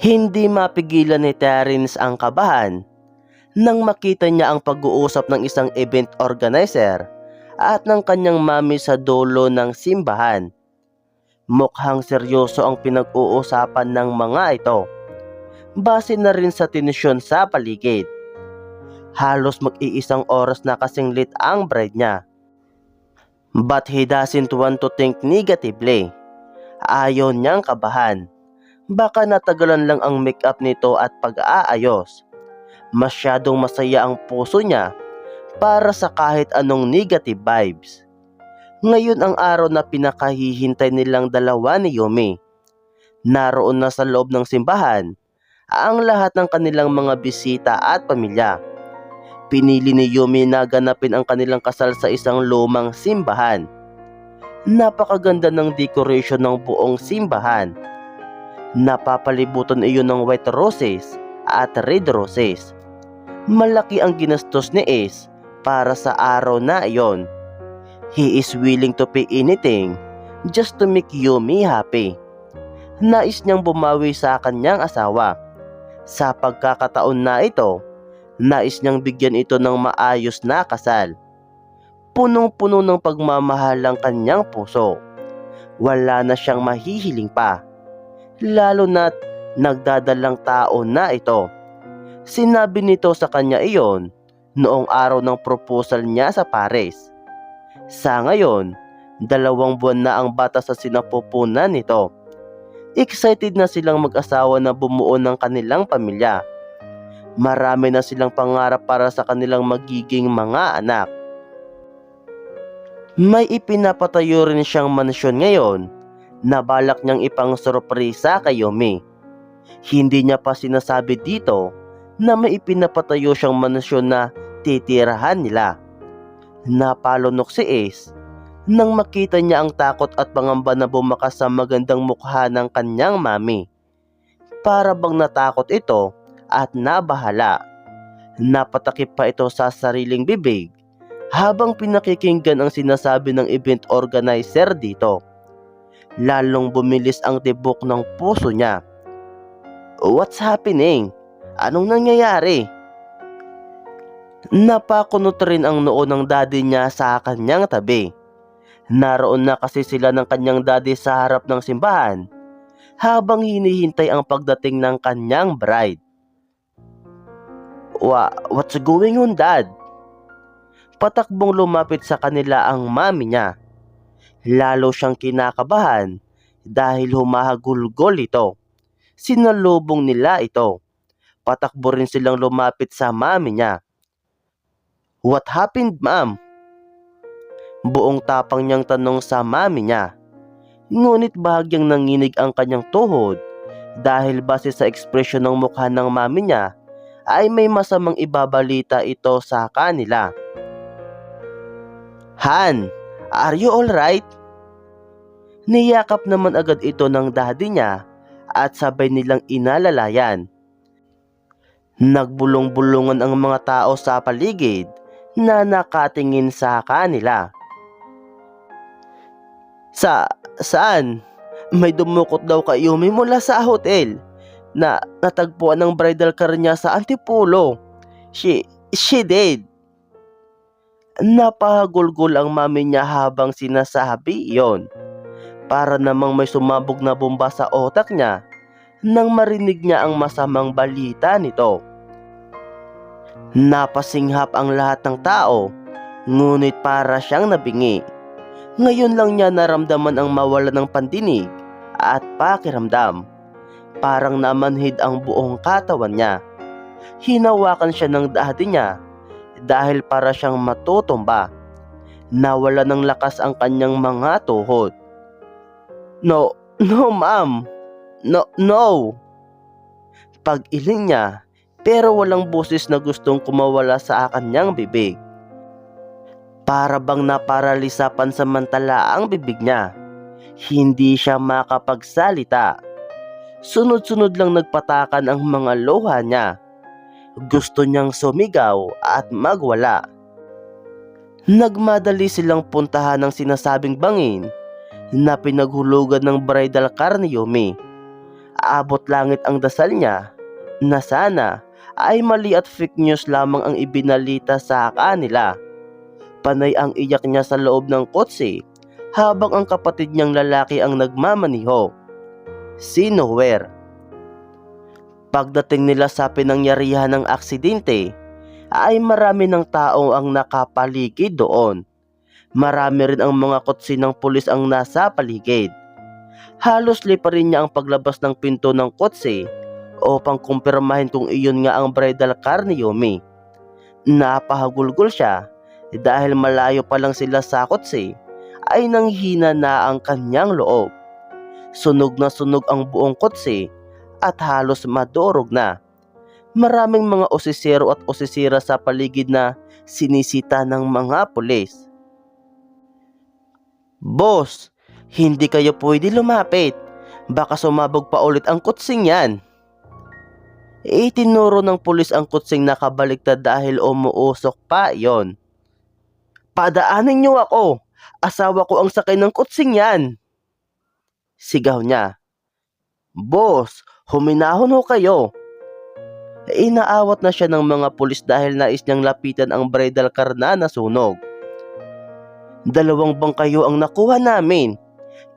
Hindi mapigilan ni Terence ang kabahan nang makita niya ang pag-uusap ng isang event organizer at ng kanyang mami sa dulo ng simbahan. Mukhang seryoso ang pinag-uusapan ng mga ito. Base na rin sa tensyon sa paligid. Halos mag-iisang oras na kasing lit ang bride niya. But he doesn't want to think negatively. Ayaw niyang kabahan. Baka natagalan lang ang makeup nito at pag-aayos. Masyadong masaya ang puso niya para sa kahit anong negative vibes. Ngayon ang araw na pinakahihintay nilang dalawa ni Yumi. Naroon na sa loob ng simbahan ang lahat ng kanilang mga bisita at pamilya. Pinili ni Yumi na ganapin ang kanilang kasal sa isang lumang simbahan. Napakaganda ng decoration ng buong simbahan. Napapalibutan iyon ng white roses at red roses. Malaki ang ginastos ni Ace para sa araw na iyon. He is willing to pay anything just to make Yumi happy. Nais niyang bumawi sa kanyang asawa. Sa pagkakataon na ito, nais niyang bigyan ito ng maayos na kasal. Punong-puno ng pagmamahal ang kanyang puso. Wala na siyang mahihiling pa. Lalo na't nagdadalang tao na ito. Sinabi nito sa kanya iyon noong araw ng proposal niya sa Paris. Sa ngayon, dalawang buwan na ang bata sa sinapupunan nito. Excited na silang mag-asawa na bumuo ng kanilang pamilya. Marami na silang pangarap para sa kanilang magiging mga anak. May ipinapatayo rin siyang mansyon ngayon na balak niyang ipang sorpresa kay Yomi. Hindi niya pa sinasabi dito na may ipinapatayo siyang mansyon na titirahan nila. Napalunok si Ace nang makita niya ang takot at pangamba na bumakas sa magandang mukha ng kanyang mami. Para bang natakot ito at nabahala. Napatakip pa ito sa sariling bibig habang pinakikinggan ang sinasabi ng event organizer dito. Lalong bumilis ang tibok ng puso niya. What's happening? Anong nangyayari? Napakunot rin ang noo ng daddy niya sa kanyang tabi. Naroon na kasi sila ng kanyang daddy sa harap ng simbahan habang hinihintay ang pagdating ng kanyang bride. Wa, what's going on dad? Patakbong lumapit sa kanila ang mami niya. Lalo siyang kinakabahan dahil humahagulgol ito. Sinalubong nila ito. Patakbo rin silang lumapit sa mami niya. What happened, ma'am? Buong tapang niyang tanong sa mami niya. Ngunit bahagyang nanginig ang kanyang tuhod dahil base sa ekspresyon ng mukha ng mami niya ay may masamang ibabalita ito sa kanila. Han, are you alright? Niyakap naman agad ito ng daddy niya at sabay nilang inalalayan. Nagbulong-bulungan ang mga tao sa paligid na nakatingin sa kanila. Sa saan? May dumukot daw kay Yumi mula sa hotel na natagpuan ng bridal car niya sa Antipolo. She, she did. Napahagulgol ang mami niya habang sinasabi iyon. Para namang may sumabog na bomba sa otak niya nang marinig niya ang masamang balita nito. Napasinghap ang lahat ng tao, ngunit para siyang nabingi. Ngayon lang niya naramdaman ang mawala ng pandinig at pakiramdam. Parang namanhid ang buong katawan niya. Hinawakan siya ng dati niya dahil para siyang matutumba. Nawala ng lakas ang kanyang mga tuhod. No, no ma'am. No, no. Pag-iling niya, pero walang boses na gustong kumawala sa kanyang bibig. Para bang naparalisa pansamantala ang bibig niya. Hindi siya makapagsalita. Sunod-sunod lang nagpatakan ang mga luha niya. Gusto niyang sumigaw at magwala. Nagmadali silang puntahan ng sinasabing bangin na pinaghulugan ng bridal car ni Yumi. Abot langit ang dasal niya na sana ay mali at fake news lamang ang ibinalita sa kanila. Panay ang iyak niya sa loob ng kotse habang ang kapatid niyang lalaki ang nagmamaniho. Si Nowhere. Pagdating nila sa pinangyarihan ng aksidente, ay marami ng tao ang nakapaligid doon. Marami rin ang mga kotse ng pulis ang nasa paligid. Halos lipa rin niya ang paglabas ng pinto ng kotse upang kumpirmahin kung iyon nga ang bridal car ni Yumi. Napahagulgol siya dahil malayo pa lang sila sa kotse ay nanghina na ang kanyang loob. Sunog na sunog ang buong kotse at halos madorog na. Maraming mga osisero at osisira sa paligid na sinisita ng mga pulis. Boss, hindi kayo pwede lumapit. Baka sumabog pa ulit ang kutsing yan. Itinuro ng pulis ang kutsing nakabaliktad dahil umuusok pa yon. Padaanin niyo ako. Asawa ko ang sakay ng kutsing yan. Sigaw niya. Boss, huminahon ho kayo. Inaawat na siya ng mga pulis dahil nais niyang lapitan ang bridal car na nasunog. Dalawang bangkayo ang nakuha namin.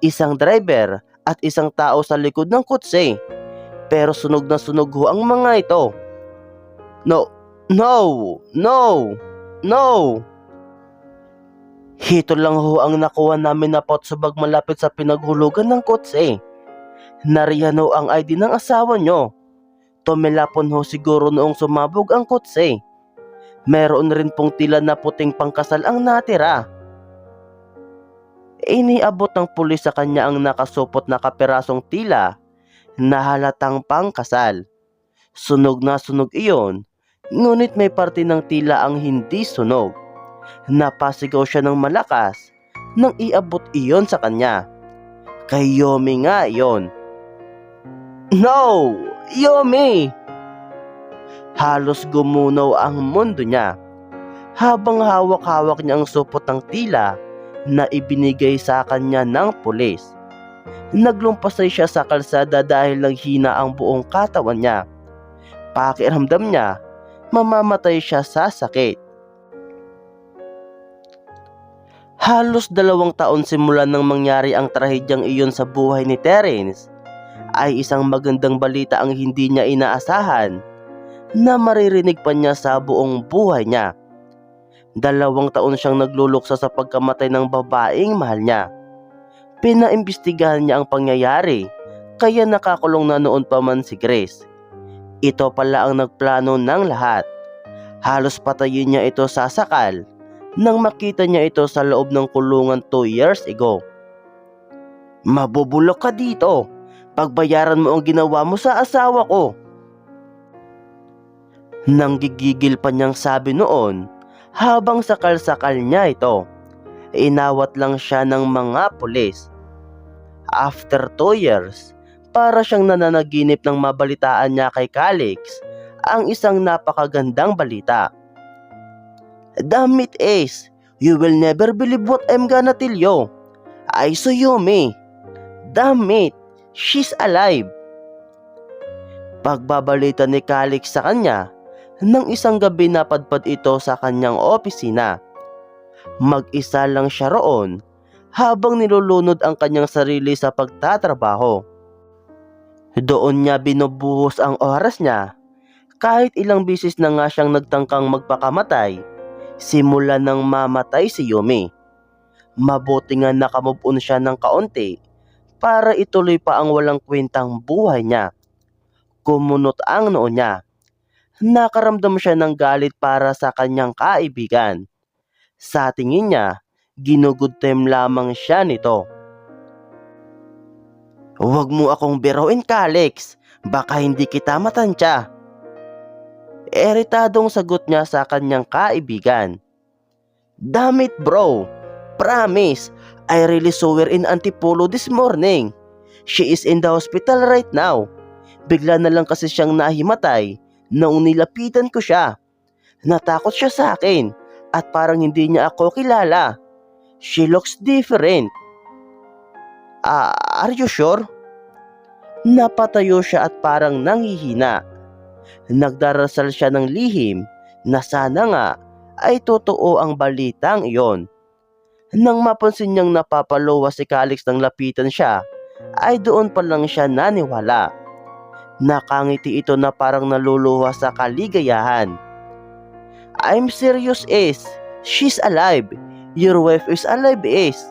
Isang driver at isang tao sa likod ng kutse. Pero sunog na sunog ho ang mga ito. No, no, no, no. Hito lang ho ang nakuha namin na potsubag malapit sa pinaghulugan ng kotse. Nariyan ho ang ID ng asawa nyo. Tumilapon ho siguro noong sumabog ang kotse. Meron rin pong tila na puting pangkasal ang natira. Iniabot ng pulis sa kanya ang nakasupot na kapirasong tila na halatang pangkasal. Sunog na sunog iyon, ngunit may parte ng tila ang hindi sunog. Napasigaw siya ng malakas nang iabot iyon sa kanya. Kay Yomi nga iyon. No! Yomi! Halos gumunaw ang mundo niya. Habang hawak-hawak niya ang supot ng tila na ibinigay sa kanya ng pulis. Naglumpasay siya sa kalsada dahil naghina ang buong katawan niya. Pakiramdam niya, mamamatay siya sa sakit. Halos dalawang taon simula nang mangyari ang trahedyang iyon sa buhay ni Terence, ay isang magandang balita ang hindi niya inaasahan na maririnig pa niya sa buong buhay niya. Dalawang taon siyang nagluluksa sa pagkamatay ng babaeng mahal niya. Pinaimbestigahan niya ang pangyayari, kaya nakakulong na noon pa man si Grace. Ito pala ang nagplano ng lahat. Halos patayin niya ito sa sakal nang makita niya ito sa loob ng kulungan 2 years ago. Mabubulok ka dito. Pagbayaran mo ang ginawa mo sa asawa ko. Nang gigigil pa niyang sabi noon, habang sakal-sakal niya ito, inawat lang siya ng mga pulis. After 2 years, para siyang nananaginip ng mabalitaan niya kay Calix ang isang napakagandang balita. Damn it, Ace. You will never believe what I'm gonna tell you. I saw Yumi. Damn it. She's alive. Pagbabalita ni Calix sa kanya, nang isang gabi napadpad ito sa kanyang opisina. Mag-isa lang siya roon habang nilulunod ang kanyang sarili sa pagtatrabaho. Doon niya binubuhos ang oras niya kahit ilang bisis na nga siyang nagtangkang magpakamatay simula nang mamatay si Yumi. Mabuti nga nakamove on siya ng kaunti para ituloy pa ang walang kwentang buhay niya. Kumunot ang noo niya. Nakaramdam siya ng galit para sa kanyang kaibigan. Sa tingin niya, ginugod time lamang siya nito. Huwag mo akong biruin, Calix. Baka hindi kita matansya. Eritadong sagot niya sa kanyang kaibigan. Damit bro, promise, I really saw her in Antipolo this morning. She is in the hospital right now. Bigla na lang kasi siyang nahimatay nung nilapitan ko siya. Natakot siya sa akin at parang hindi niya ako kilala. She looks different. Ah, are you sure? napatayo siya at parang nanghihina. Nagdarasal siya ng lihim na sana nga ay totoo ang balitang iyon. Nang mapansin niyang napapalowa si Calix nang lapitan siya, ay doon pa lang siya naniwala. Nakangiti ito na parang naluluha sa kaligayahan. I'm serious is, she's alive. Your wife is alive is.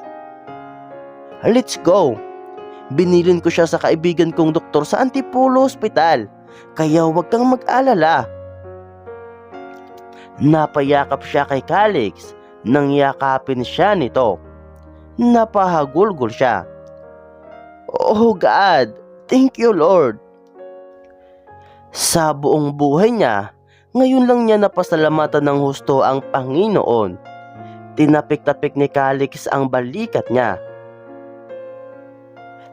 Let's go. Binilin ko siya sa kaibigan kong doktor sa Antipolo Hospital. Kaya huwag kang mag-alala. Napayakap siya kay Calix nang yakapin siya nito. Napahagulgol siya. Oh God, thank you Lord. Sa buong buhay niya, ngayon lang niya napasalamatan ng husto ang Panginoon. Tinapik-tapik ni Calix ang balikat niya.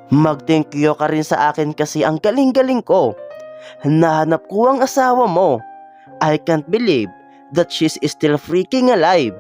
Mag-thank you ka rin sa akin kasi ang galing-galing ko. Nahanap ko ang asawa mo. I can't believe that she's still freaking alive.